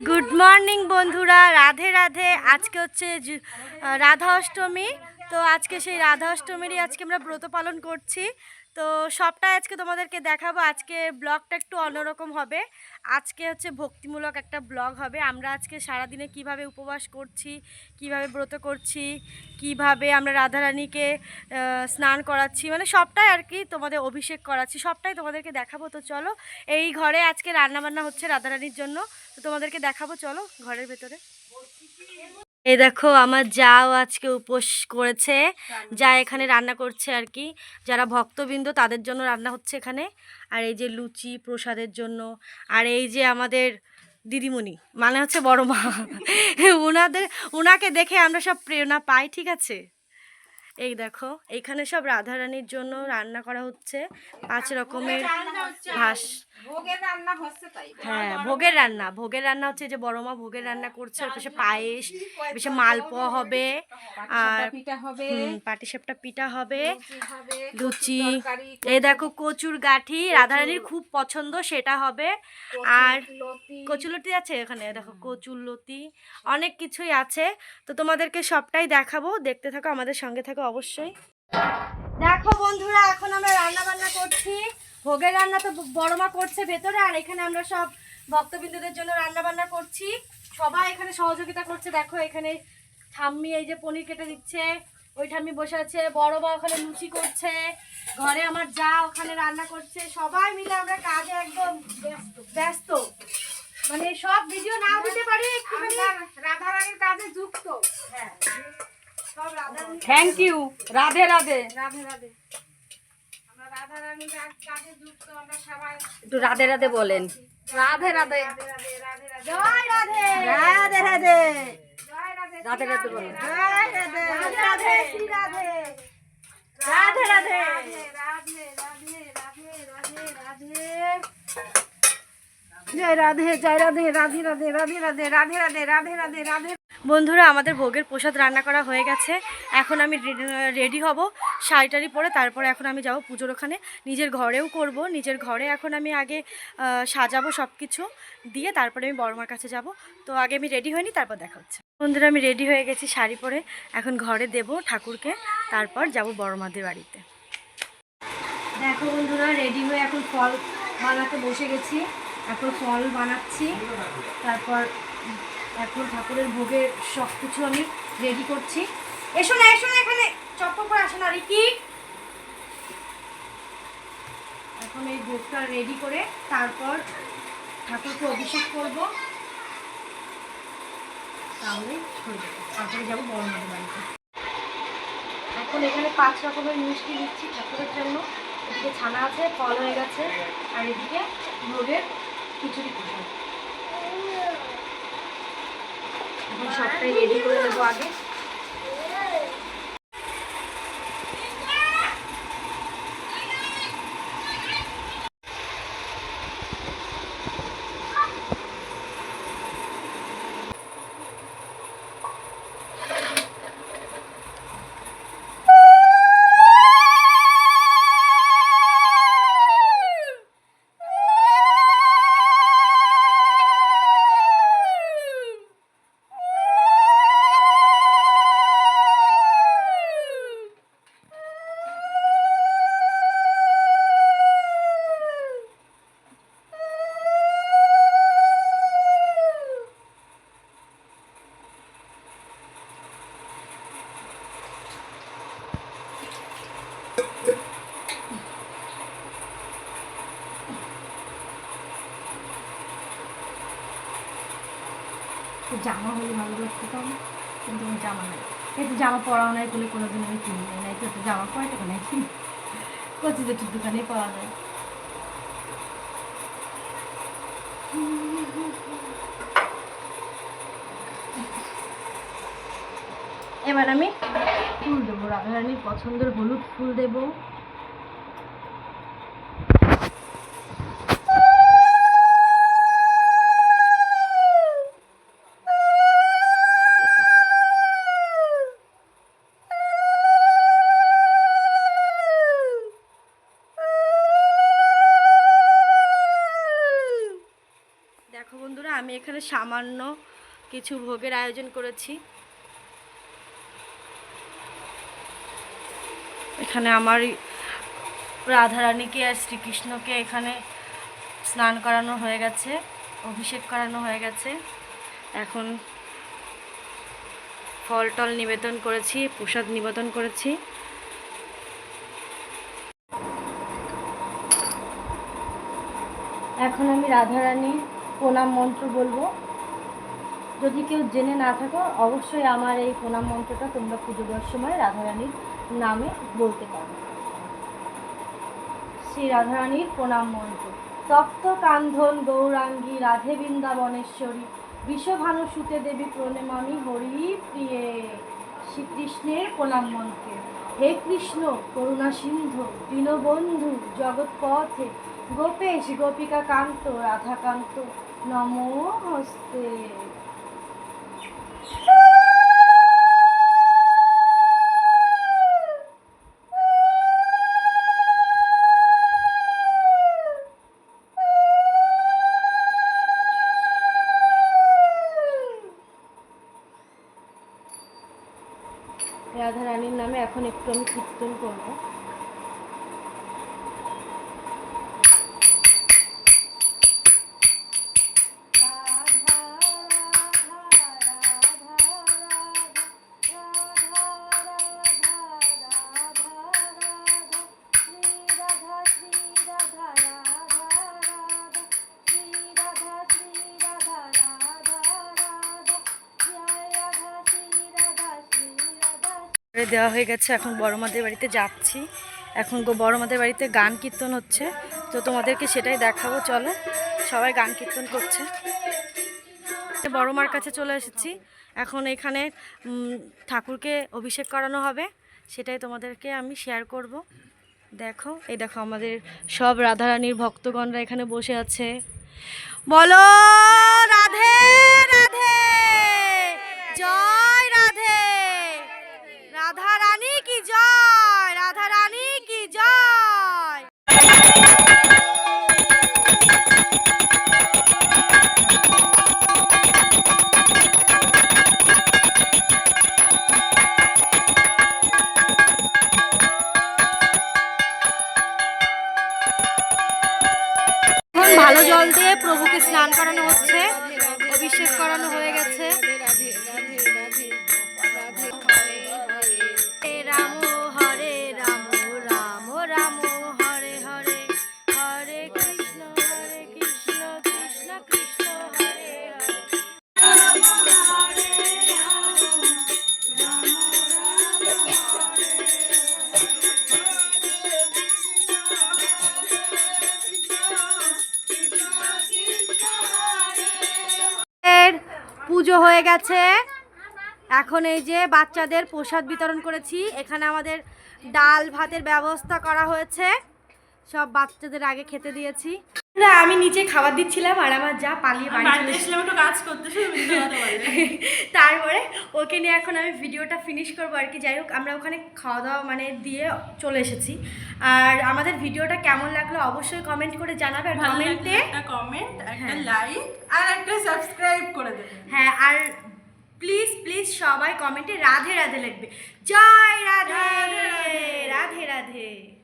Good morning বন্ধুরা। রাধে রাধে। আজকে হচ্ছে রাধা অষ্টমী। তো আজকে সেই রাধা অষ্টমীরই আজকে আমরা ব্রত পালন করছি। তো সবটাই আজকে তোমাদেরকে দেখাবো। আজকে ব্লগটা একটু অন্যরকম হবে। আজকে হচ্ছে ভক্তিমূলক একটা ব্লগ হবে। আমরা আজকে সারাদিনে কীভাবে উপবাস করছি, কীভাবে ব্রত করছি, কীভাবে আমরা রাধারানীকে স্নান করাচ্ছি মানে সবটাই আর কি তোমাদের অভিষেক করাচ্ছি, সবটাই তোমাদেরকে দেখাবো। তো চলো, এই ঘরে আজকে রান্নাবান্না হচ্ছে রাধারানীর জন্য। তো তোমাদেরকে দেখাবো, চলো ঘরের ভেতরে। এই দেখো আমার যাও আজকে উপোস করেছে। যা এখানে রান্না করছে আর কি। যারা ভক্তবৃন্দ তাদের জন্য রান্না হচ্ছে এখানে। আর এই যে লুচি প্রসাদের জন্য। আর এই যে আমাদের দিদিমণি মানে হচ্ছে বড় মা। ওনাদের ওনাকে দেখে আমরা সব প্রেরণা পাই ঠিক আছে? এই দেখো এখানে সব রাধারানীর জন্য রান্না করা হচ্ছে। পাঁচ রকমের ঘাস ভোগের রান্না হচ্ছে তাই। হ্যাঁ ভোগের রান্না ভোগের রান্না হচ্ছে যে বড় মা ভোগের রান্না করছে ওর পাশে পায়েস বেশি মালপোয়া হবে আর পাটিসাপটা পিঠা হবে। পাটিসাপটা পিঠা হবে লুচি এই দেখো কচুর গাঠি রাধারানীর খুব পছন্দ সেটা হবে। আর কচুলতি আছে এখানে দেখো কচুরলতি অনেক কিছুই আছে। তো তোমাদেরকে সবটাই দেখাবো দেখতে থাকো আমাদের সঙ্গে থাকো অবশ্যই। দেখো বন্ধুরা ভোগের রান্না তো বড় মা করছে ভেতরে আর এখানে আমরা সব ভক্তবৃন্দদের জন্য রান্না বান্না করছি। সবাই এখানে সহযোগিতা করছে। দেখো এখানে ঠাম্মি এই যে পনির কেটে দিচ্ছে ওই ঠাম্মি বসে আছে। বড় মা ওখানে লুচি করছে ঘরে আমার যা ওখানে রান্না করছে। সবাই মিলে আমরা কাজে একদম ব্যস্ত। ব্যস্ত। মানে সব ভিডিও না দিতে পারি একটুখানি। রাধারানীর কাজে যুক্ত। হ্যাঁ। সব রাধারানী থ্যাংক ইউ রাধে রাধে। রাধে রাধে। একটু রাধে রাধে বলেন। রাধে রাধে। রাধে রাধে রাধে রাধে জয় রাধে! রাধে রাধে। রাধে রাধে বলেন। জয় রাধে। রাধে রাধে শ্রী রাধে। রাধে রাধে। রাধে রাধে রাধে রাধে রাধে রাধে। জয় রাধে জয় রাধে রাধে রাধে রাধে রাধে রাধে রাধে রাধে রাধে রাধে বন্ধুরা, আমাদের ভোগের প্রসাদ রান্না করা হয়ে গেছে। এখন আমি রেডি হব শাড়ি টাড়ি পরে, তারপরে এখন আমি যাব পুজোর ওখানে। নিজের ঘরেও করব, নিজের ঘরে এখন আমি আগে সাজাবো সব কিছু দিয়ে তারপরে আমি বড়মার কাছে যাব। তো আগে আমি রেডি হইনি তারপর দেখা হচ্ছে। বন্ধুরা, আমি রেডি হয়ে গেছি শাড়ি পরে। এখন ঘরে দেব ঠাকুরকে, তারপর যাব বড়মাদের বাড়িতে। দেখো বন্ধুরা, রেডি হয়ে এখন ফল বানাতে বসে গেছি। এখন ফল বানাচ্ছি, তারপর এখন ঠাকুরের ভোগের সব কিছু আমি রেডি করছি। এসো না এসো না এখানে চপ্পল করে আসো না, রিকি। এখন এই ভোগটা রেডি করে তারপর ঠাকুরকে অভিষেক করব। তাহলে তারপরে যাব বড় মাদের বাড়িতে। এখন এখানে পাঁচ রকমের মিষ্টি দিচ্ছি ঠাকুরের জন্য। এদিকে ছানা আছে, ফল হয়ে গেছে। আর এদিকে ভোগের খিচুড়ি এখন সবটাই রেডি করে দেবো আগে। জামা হলে ভালো লাগতো তো কিন্তু আমার জামা নাই। একটু জামা পরাও নাই বলে কোনো দিন আমি কিনি নাই তো একটু জামা কয় টাকা নাই কিনি কচিদের একটু দোকানেই পাওয়া যায়। এবার আমি ফুল দেবো, রাধারানীর পছন্দের হলুদ ফুল দেবো। এখানে সামান্য কিছু ভোগের আয়োজন করেছি। এখানে আমার রাধারানীকে আর শ্রীকৃষ্ণকে এখানে স্নান করানো হয়ে গেছে, অভিষেক করানো হয়ে গেছে। এখন ফল টল নিবেদন করেছি, প্রসাদ নিবেদন করেছি। এখন আমি রাধারানী প্রণাম মন্ত্র বলব। যদি কেউ জেনে না থাকো, অবশ্যই আমার এই প্রণাম মন্ত্রটা তোমরা পুজো দেওয়ার সময় রাধারানীর নামে বলতে পারো। শ্রী রাধারানীর প্রণাম মন্ত্র। তপ্ত কান্ধন গৌরাঙ্গী রাধে বৃন্দাবনেশ্বরী বিশ্বভানু সুতে দেবী প্রণমামি হরি প্রিয়ে। শ্রীকৃষ্ণের প্রণাম মন্ত্রে। হে কৃষ্ণ, করুণা সিন্ধু, দীনবন্ধু, জগৎপথে গোপেশ গোপিকা কান্ত রাধাকান্ত নমো হস্তে। রাধা রানীর নামে এখন একটু আমি কীর্তন করব। দেওয়া হয়ে গেছে। এখন বড় মাদের বাড়িতে যাচ্ছি। এখন গো বড় মাদের বাড়িতে গান কীর্তন হচ্ছে। তো তোমাদেরকে সেটাই দেখাবো, চলো। সবাই গান কীর্তন করছে। বড় মার কাছে চলে এসেছি। এখন এখানে ঠাকুরকে অভিষেক করানো হবে। সেটাই তোমাদেরকে আমি শেয়ার করব। দেখো, এই দেখো আমাদের সব রাধারানীর ভক্তগণরা এখানে বসে আছে। বলো! হয়ে গেছে। এখন এই যে বাচ্চাদের প্রসাদ বিতরণ করেছি। এখানে আমাদের ডাল ভাতের ব্যবস্থা করা হয়েছে। সব বাচ্চাদের আগে খেতে দিয়েছি। আমি নিচে খাবার দিচ্ছিলাম আর আমার যা পালিয়ে বাড়ি চলে একটু কাজ করতে তারপরে ওকে নিয়ে এখন আমি ভিডিওটা ফিনিশ করব আর কি। যাই হোক আমরা ওখানে খাওয়া দাওয়া মানে দিয়ে চলে এসেছি। আর আমাদের ভিডিওটা কেমন লাগল অবশ্যই কমেন্ট করে জানাবে। আর কমেন্টে একটা কমেন্ট একটা হ্যাঁ। লাইক আর একটা সাবস্ক্রাইব করে দেবেন। হ্যাঁ আর প্লিজ প্লিজ সবাই কমেন্টে রাধে রাধে লিখবে। জয় রাধে। রাধে রাধে।